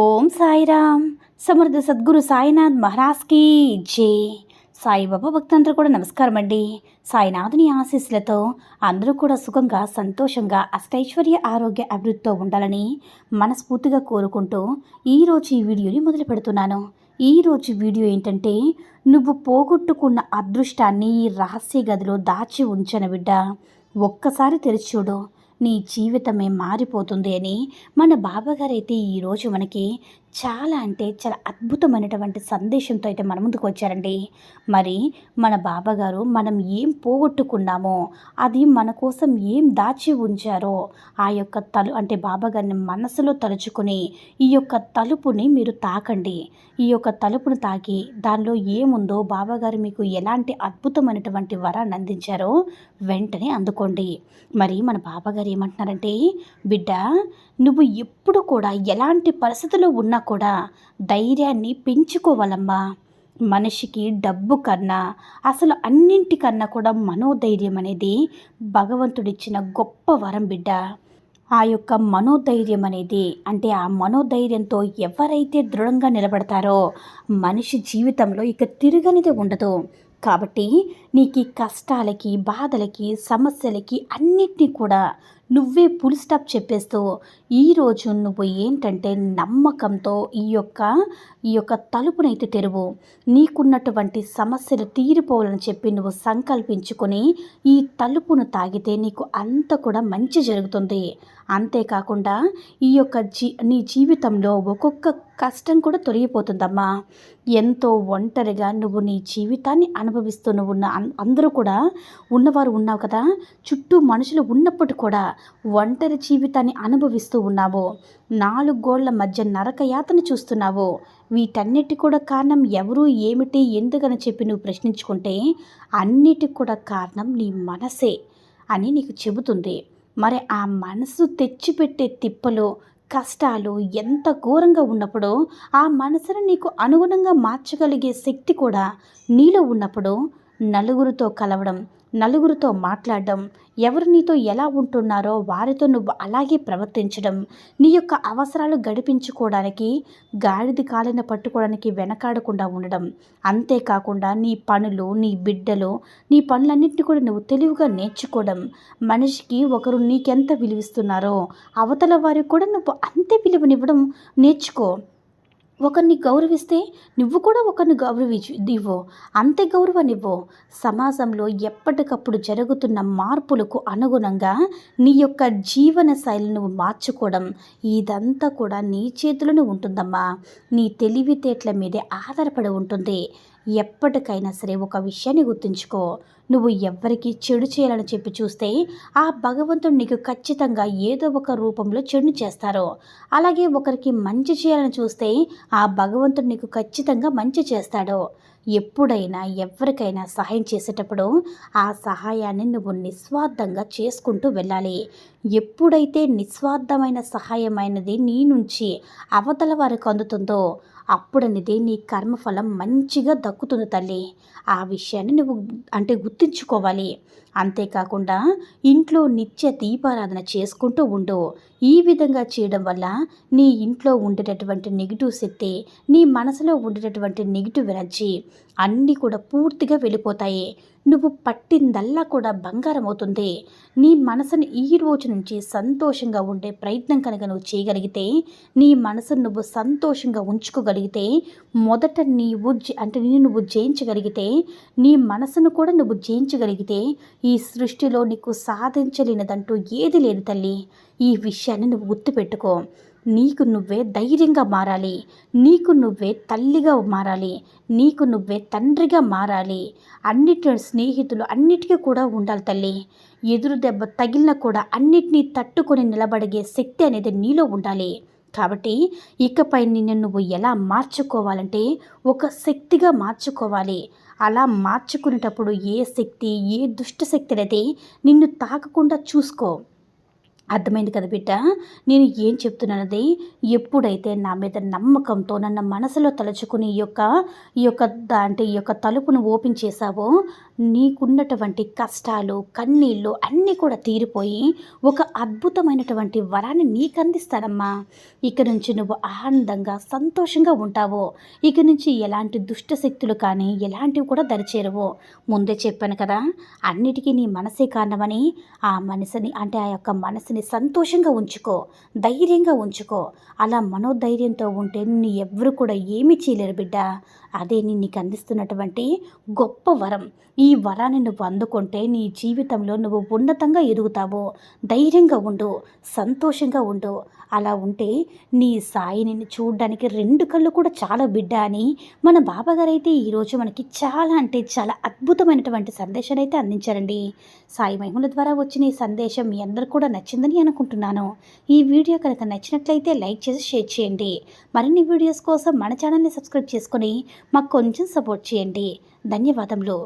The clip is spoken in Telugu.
Om Sairam. Samarth Sadguru Sainath మహారాజ్కి జే. సాయిబాబా భక్తులందరూ కూడా నమస్కారం అండి. సాయినాథుని ఆశీస్సులతో అందరూ కూడా సుఖంగా సంతోషంగా అష్టైశ్వర్య ఆరోగ్య అభివృద్ధితో ఉండాలని మనస్ఫూర్తిగా కోరుకుంటూ ఈరోజు ఈ వీడియోని మొదలు పెడుతున్నాను. ఈరోజు వీడియో ఏంటంటే నువ్వు పోగొట్టుకున్న అదృష్టాన్ని ఈ రహస్య గదిలో దాచి ఉంచన బిడ్డ. ఒక్కసారి తెరిచి చూడు. నీ జీవితమే మారిపోతుంది అని మన బాబాగారైతే ఈరోజు మనకి చాలా అంటే చాలా అద్భుతమైనటువంటి సందేశంతో అయితే మన ముందుకు వచ్చారండి. మరి మన బాబాగారు మనం ఏం పోగొట్టుకున్నామో అది మన కోసం ఏం దాచి ఉంచారో ఆ యొక్క తలు అంటే బాబాగారిని మనసులో తలుచుకొని ఈ యొక్క తలుపుని మీరు తాకండి. ఈ యొక్క తలుపును తాకి దానిలో ఏముందో బాబాగారు మీకు ఎలాంటి అద్భుతమైనటువంటి వరాన్ని అందించారో వెంటనే అందుకోండి. మరి మన బాబాగారు ఏమంటున్నారంటే బిడ్డ నువ్వు ఎప్పుడు కూడా ఎలాంటి పరిస్థితుల్లో ఉన్నా కూడా ధైర్యాన్ని పెంచుకోవాలమ్మా. మనిషికి డబ్బు కన్నా అసలు అన్నింటికన్నా కూడా మనోధైర్యం అనేది భగవంతుడిచ్చిన గొప్ప వరం బిడ్డ. ఆ యొక్క మనోధైర్యం అనేది అంటే ఆ మనోధైర్యంతో ఎవరైతే దృఢంగా నిలబడతారో మనిషి జీవితంలో ఇక తిరగనిది ఉండదు. కాబట్టి నీకు ఈ కష్టాలకి బాధలకి సమస్యలకి అన్నిటినీ కూడా నువ్వే ఫుల్ స్టాప్ చెప్పేస్తూ ఈరోజు నువ్వు ఏంటంటే నమ్మకంతో ఈ యొక్క ఈ యొక్క తలుపునైతే తెరువు. నీకున్నటువంటి సమస్యలు తీరిపోవాలని చెప్పి నువ్వు సంకల్పించుకొని ఈ తలుపును తాగితే నీకు అంత కూడా మంచి జరుగుతుంది. అంతేకాకుండా ఈ యొక్క జీ నీ జీవితంలో ఒక్కొక్క కష్టం కూడా తొలగిపోతుందమ్మా. ఎంతో ఒంటరిగా నువ్వు నీ జీవితాన్ని అనుభవిస్తూ నువ్వు ఉన్న అందరూ కూడా ఉన్నవారు ఉన్నావు కదా. చుట్టూ మనుషులు ఉన్నప్పుడు కూడా ఒంటరి జీవితాన్ని అనుభవిస్తూ ఉన్నావు. నాలుగు గోళ్ళ మధ్య నరకయాతన చూస్తున్నావు. వీటన్నిటి కూడా కారణం ఎవరు ఏమిటి ఎందుకని చెప్పి నువ్వు ప్రశ్నించుకుంటే అన్నిటికి కూడా కారణం నీ మనసే అని నీకు చెబుతుంది. మరి ఆ మనసు తెచ్చిపెట్టే తిప్పలు కష్టాలు ఎంత ఘోరంగా ఉన్నప్పుడు ఆ మనసును నీకు అనుగుణంగా మార్చగలిగే శక్తి కూడా నీలో ఉన్నప్పుడు నలుగురితో కలవడం నలుగురితో మాట్లాడడం ఎవరు నీతో ఎలా ఉంటున్నారో వారితో నువ్వు అలాగే ప్రవర్తించడం నీ యొక్క అవసరాలు గడిపించుకోవడానికి గాడిది కాలిన పట్టుకోవడానికి వెనకాడకుండా ఉండడం. అంతేకాకుండా నీ పనులు నీ బిడ్డలు నీ పనులన్నింటినీ కూడా నువ్వు తెలివిగా నేర్చుకోవడం. మనిషికి ఒకరు నీకెంత విలువిస్తున్నారో అవతల వారికి కూడా నువ్వు అంతే విలువనివ్వడం నేర్చుకో. ఒకరిని గౌరవిస్తే నువ్వు కూడా ఒకరిని గౌరవించు ఇవ్వు. అంతే గౌరవాన్ని సమాజంలో ఎప్పటికప్పుడు జరుగుతున్న మార్పులకు అనుగుణంగా నీ యొక్క జీవన శైలిని నువ్వు మార్చుకోవడం ఇదంతా కూడా నీ చేతిలోనే ఉంటుందమ్మా. నీ తెలివితేటల మీదే ఆధారపడి ఉంటుంది. ఎప్పటికైనా సరే ఒక విషయాన్ని గుర్తుంచుకో. నువ్వు ఎవ్వరికి చెడు చేయాలని చెప్పి చూస్తే ఆ భగవంతుడు నీకు ఖచ్చితంగా ఏదో ఒక రూపంలో చెడును చేస్తారు అలాగే ఒకరికి మంచి చేయాలని చూస్తే ఆ భగవంతుడు నీకు ఖచ్చితంగా మంచి చేస్తాడు. ఎప్పుడైనా ఎవరికైనా సహాయం చేసేటప్పుడు ఆ సహాయాన్ని నువ్వు నిస్వార్థంగా చేసుకుంటూ వెళ్ళాలి. ఎప్పుడైతే నిస్వార్థమైన సహాయమైనది నీ నుంచి అవతల వారికి అందుతుందో అప్పుడనేది నీ కర్మఫలం మంచిగా దక్కుతుంది తల్లి. ఆ విషయాన్ని నువ్వు అంటే గుర్తుంచుకోవాలి. అంతేకాకుండా ఇంట్లో నిత్య దీపారాధన చేసుకుంటూ ఉండు. ఈ విధంగా చేయడం వల్ల నీ ఇంట్లో ఉండేటటువంటి నెగిటివ్ శక్తి నీ మనసులో ఉండేటటువంటి నెగిటివ్ ఎనర్జీ అన్నీ కూడా పూర్తిగా వెళ్ళిపోతాయి. నువ్వు పట్టిందల్లా కూడా బంగారం అవుతుంది. నీ మనసును ఈ రోజు నుంచి సంతోషంగా ఉండే ప్రయత్నం కనుక నువ్వు చేయగలిగితే నీ మనసును నువ్వు సంతోషంగా ఉంచుకోగలిగితే మొదట నీవు అంటే నేను నువ్వు జయించగలిగితే నీ మనసును కూడా నువ్వు జయించగలిగితే ఈ సృష్టిలో నీకు సాధించలేనిదంటూ ఏది లేదు తల్లి. ఈ విషయాన్ని నువ్వు గుర్తుపెట్టుకో. నీకు నువ్వే ధైర్యంగా మారాలి. నీకు నువ్వే తల్లిగా మారాలి. నీకు నువ్వే తండ్రిగా మారాలి. అన్నిటి స్నేహితులు అన్నిటికీ కూడా ఉండాలి తల్లి. ఎదురు దెబ్బ తగిలిన కూడా అన్నిటినీ తట్టుకొని నిలబడిగే శక్తి అనేది నీలో ఉండాలి. కాబట్టి ఇకపై నిన్ను నువ్వు ఎలా మార్చుకోవాలంటే ఒక శక్తిగా మార్చుకోవాలి. అలా మార్చుకునేటప్పుడు ఏ శక్తి ఏ దుష్ట నిన్ను తాకకుండా చూసుకో. అర్థమైంది కదా బిడ్డ? నేను ఏం చెప్తున్నానది? ఎప్పుడైతే నా మీద నమ్మకంతో నన్ను మనసులో తలుచుకుని ఈ యొక్క ఈ యొక్క దాంటి అంటే ఈ యొక్క తలుపును ఓపెన్ చేశావో నీకున్నటువంటి కష్టాలు కన్నీళ్ళు అన్నీ కూడా తీరిపోయి ఒక అద్భుతమైనటువంటి వరాన్ని నీకు అందిస్తానమ్మా ఇక నుంచి నువ్వు ఆనందంగా సంతోషంగా ఉంటావు ఇక నుంచి ఎలాంటి దుష్ట శక్తులు కానీ ఎలాంటివి కూడా దరిచేరవు. ముందే చెప్పాను కదా అన్నిటికీ నీ మనసే కారణమని ఆ మనసుని అంటే ఆ యొక్క మనసు మనసుని సంతోషంగా ఉంచుకో ధైర్యంగా ఉంచుకో. అలా మనోధైర్యంతో ఉంటే నిన్ను ఎవ్వరు కూడా ఏమీ చేయలేరు బిడ్డ. అదే నేను నీకు అందిస్తున్నటువంటి గొప్ప వరం. ఈ వరాన్ని నువ్వు అందుకుంటే నీ జీవితంలో నువ్వు ఉన్నతంగా ఎదుగుతావు. ధైర్యంగా ఉండు సంతోషంగా ఉండు. అలా ఉంటే నీ సాయి నిన్ను చూడడానికి రెండు కళ్ళు కూడా చాలా బిడ్డ అని మన బాబాగారు అయితే ఈరోజు మనకి చాలా అంటే చాలా అద్భుతమైనటువంటి సందేశాన్ని అయితే అందించారండి. సాయి మహిమల ద్వారా వచ్చిన ఈ సందేశం మీ అందరు కూడా నచ్చిందని అనుకుంటున్నాను. ఈ వీడియో కనుక నచ్చినట్లయితే లైక్ చేసి షేర్ చేయండి. మరిన్ని వీడియోస్ కోసం మన ఛానల్ని సబ్స్క్రైబ్ చేసుకొని మాకు కొంచెం సపోర్ట్ చేయండి. ధన్యవాదములు.